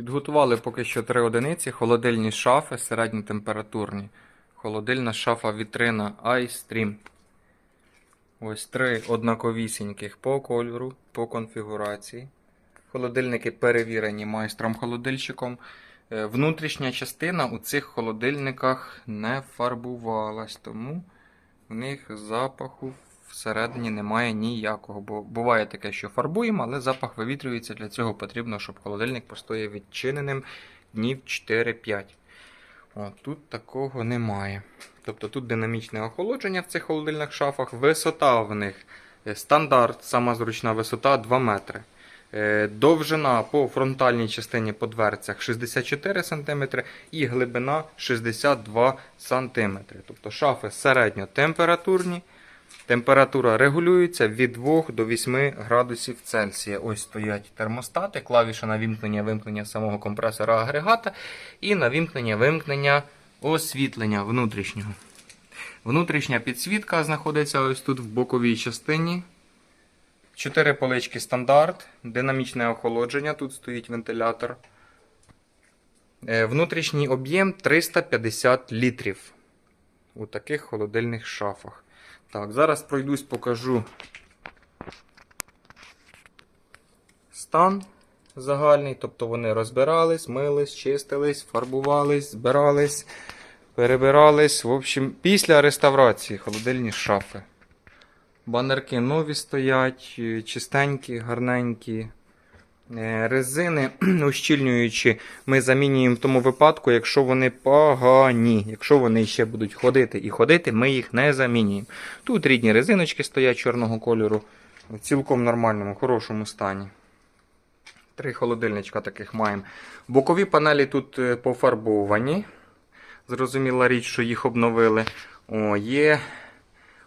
Підготували поки що три одиниці, холодильні шафи середньотемпературні. Холодильна шафа вітрина iStream. Ось три однаковісіньких по кольору, по конфігурації. Холодильники перевірені майстром-холодильщиком. Е, Внутрішня частина у цих холодильниках не фарбувалась, тому в них запаху всередині немає ніякого. Бо буває таке, що фарбуємо, але запах вивітрюється. Для цього потрібно, щоб холодильник постояв відчиненим днів 4-5. О, тут такого немає. Тобто тут динамічне охолодження в цих холодильних шафах. Висота в них е, стандарт, сама зручна висота 2 метри. Е, Довжина по фронтальній частині по дверцях 64 см і глибина 62 см. Тобто шафи середньотемпературні. Температура регулюється від 2 до 8 градусів Цельсія. Ось стоять термостати, клавіша на вімкнення вимкнення самого компресора агрегата і на вімкнення вимкнення освітлення внутрішнього. Внутрішня підсвітка знаходиться ось тут в боковій частині. Чотири полички стандарт, динамічне охолодження, тут стоїть вентилятор. Е, Внутрішній об'єм 350 літрів у таких холодильних шафах. Так, зараз пройдусь, покажу стан загальний. Тобто вони розбирались, мились, чистились, фарбувались, збирались, перебирались. В общем, після реставрації холодильні шафи. Банерки нові стоять, е, чистенькі, гарненькі. Е, Резини ущільнюючі ми замінюємо в тому випадку, якщо вони погані. Якщо вони ще будуть ходити і ходити, ми їх не замінюємо. Тут рідні резиночки стоять чорного кольору в цілком нормальному, хорошому стані. Три холодильничка таких маємо. Бокові панелі тут е, пофарбовані. Зрозуміла річ, що їх обновили. О, є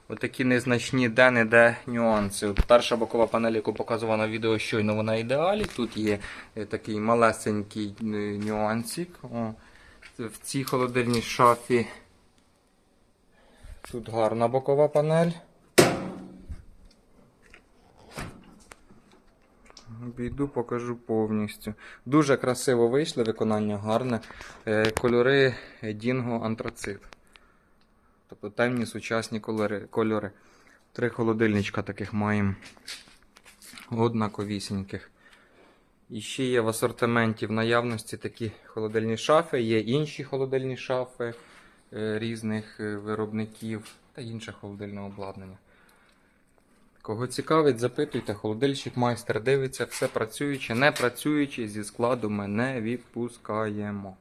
Отакі незначні де-не-де нюанси. Перша бокова панель, яку показував на відео, щойно вона ідеалі. Тут є е, такий малесенький е, нюансик. О, в цій холодильній шафі тут гарна бокова панель. Обійду, покажу повністю. Дуже красиво вийшли, виконання гарне. Е, Кольори Дінго Антрацит. Тобто темні сучасні кольори. кольори. Три холодильничка таких маємо. Однаковісіньких. І ще є в асортименті в наявності такі холодильні шафи, є інші холодильні шафи е, різних е, виробників та інше холодильне обладнання. Кого цікавить, запитуйте, холодильщик майстер дивиться, все працюючи, не працюючи, зі складу ми не відпускаємо.